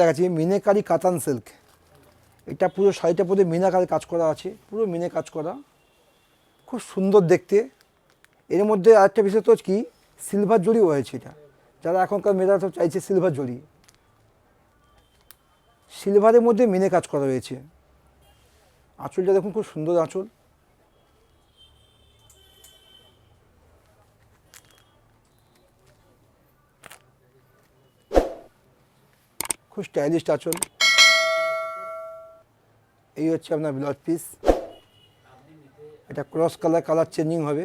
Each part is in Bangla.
দেখাচ্ছি, মিনেকারি কাতান সিল্ক। এটা পুরো শাড়িটা পুরো মিনাকারি কাজ করা আছে, পুরো মিনে কাজ করা। খুব সুন্দর দেখতে। এর মধ্যে আরেকটা বিশেষত কি, সিলভার জরিও হয়েছে এটা। যারা এখনকার মেয়েরা সব চাইছে সিলভার জরি সিলভারের মধ্যে মিনে কাজ করা রয়েছে আঁচলটা দেখুন, খুব সুন্দর আঁচল। খুব স্টাইলিশ আঁচল এই হচ্ছে আপনার ব্লাউজ পিস এটা ক্রস কালার কালার চেঞ্জিং হবে।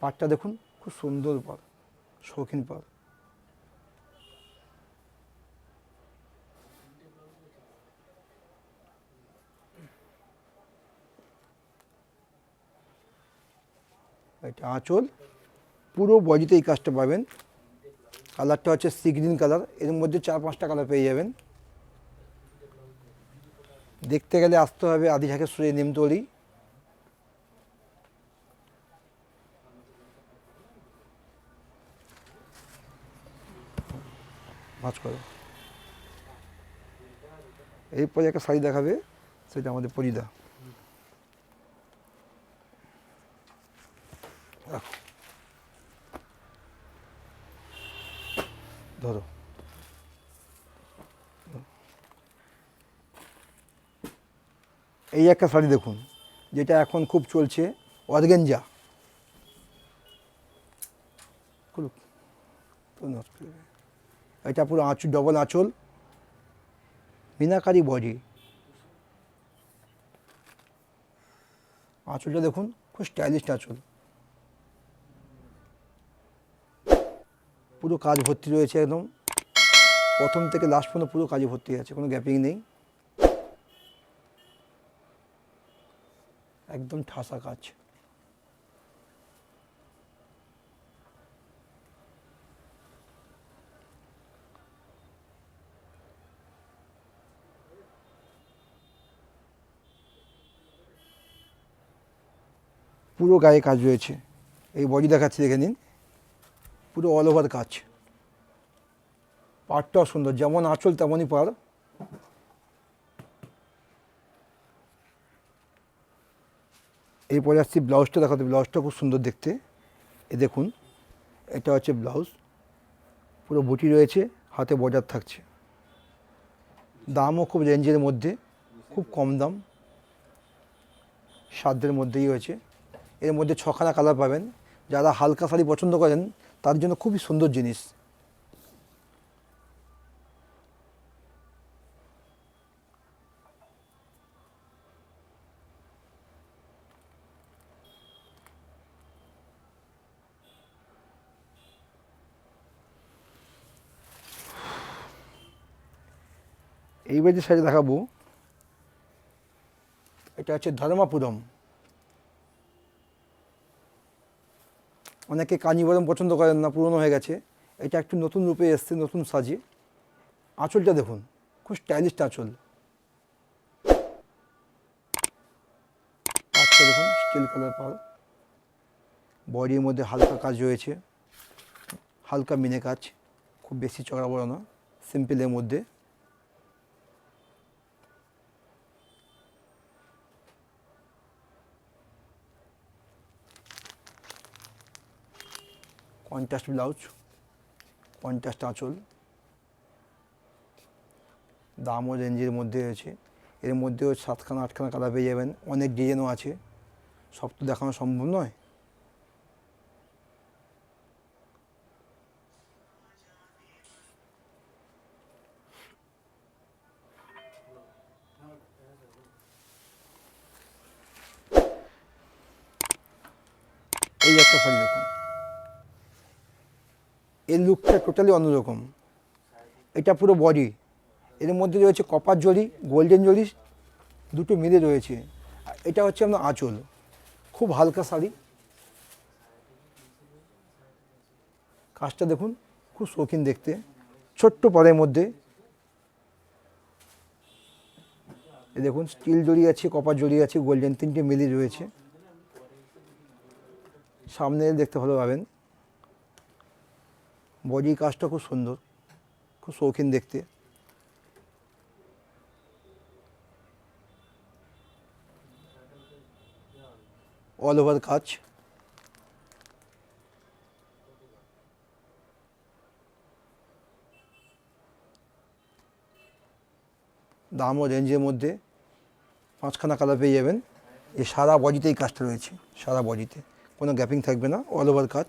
পাটটা দেখুন, খুব সুন্দর পার, শৌখিন পার। এটা আঁচল। পুরো বডিতে এই কাজটা পাবেন। কালারটা হচ্ছে সি গ্রিন কালার। এর মধ্যে চার পাঁচটা কালার পেয়ে যাবেন। দেখতে গেলে আসতে হবে আদি ঝাঁকে সুরে নিমতলি। ভাজ করো। এরপরে একটা শাড়ি দেখাবে, সেটা আমাদের পরিদা। রাখো। ধরো। এই একটা শাড়ি দেখুন, যেটা এখন খুব চলছে, অর্গেঞ্জা। এটা পুরো আঁচল ডবল আঁচল। মিনাকারি বডি। আঁচলটা দেখুন, খুব স্টাইলিশ আঁচল। পুরো কাজ ভর্তি রয়েছে একদম। প্রথম থেকে লাস্ট পর্যন্ত পুরো কাজে ভর্তি আছে, কোনো গ্যাপিং নেই। একদম ঠাসা কাজ। পুরো গায়ে কাজ রয়েছে। এই বডি দেখাচ্ছি, দেখে নিন। পুরো অল ওভার কাজ। পাড়টাও সুন্দর, যেমন আঁচল তেমনই পাড়। এরপরে আসছি ব্লাউজটা দেখাতে ব্লাউজটা খুব সুন্দর দেখতে। এ দেখুন, এটা হচ্ছে ব্লাউজ। পুরো বুটি রয়েছে, হাতে বর্ডার থাকছে। দামও খুব রেঞ্জের মধ্যে, খুব কম দাম। সাধ্যের মধ্যেই হয়েছে এর মধ্যে ছখানা কালার পাবেন। যারা হালকা শাড়ি পছন্দ করেন তার জন্য খুবই সুন্দর জিনিস। এইবার যে শাড়ি দেখাবো এটা হচ্ছে ধর্মাপুরম। অনেকে কাঞ্জিবরম পছন্দ করেন না, পুরনো হয়ে গেছে। এটা একটু নতুন রূপে এসছে, নতুন সাজে। আঁচলটা দেখুন, খুব স্টাইলিশ আঁচল। পাটটা দেখুন স্টিল কালার পাল। বডির মধ্যে হালকা কাজ রয়েছে। হালকা মিনে কাজ, খুব বেশি চড়া বড় না সিম্পলের মধ্যে। কন্ট্রাস্ট ব্লাউজ, পঞ্চাশটা আঁচল। দামও রেঞ্জের মধ্যে রয়েছে। এর মধ্যেও সাতখানা, আটখানা কালার পেয়ে যাবেন। অনেক ডিজাইনও আছে। সব তো দেখানো সম্ভব নয়। এই একটা শাড়ি দেখুন। এর লুকটা টোটালি অন্যরকম এটা পুরো বডি এর মধ্যে রয়েছে কপার জরি গোল্ডেন জরি দুটো মিলে রয়েছে। এটা হচ্ছে আপনার আঁচল। খুব হালকা শাড়ি। কাজটা দেখুন, খুব শৌখিন দেখতে। ছোট্ট পরের মধ্যে। দেখুন স্টিল জড়ি আছে কপার জড়ি আছে গোল্ডেন তিনটে মিলি রয়েছে। সামনে দেখতে ভালো পাবেন। বডি কাজটা খুব সুন্দর, খুব শৌখিন দেখতে। অল ওভার কাজ দাম ও রেঞ্জের মধ্যে, পাঁচখানা কালার পেয়ে যাবেন। এই সারা বডিতেই কাজটা রয়েছে, সারা বডিতে কোনো গ্যাপিং থাকবে না অল ওভার কাজ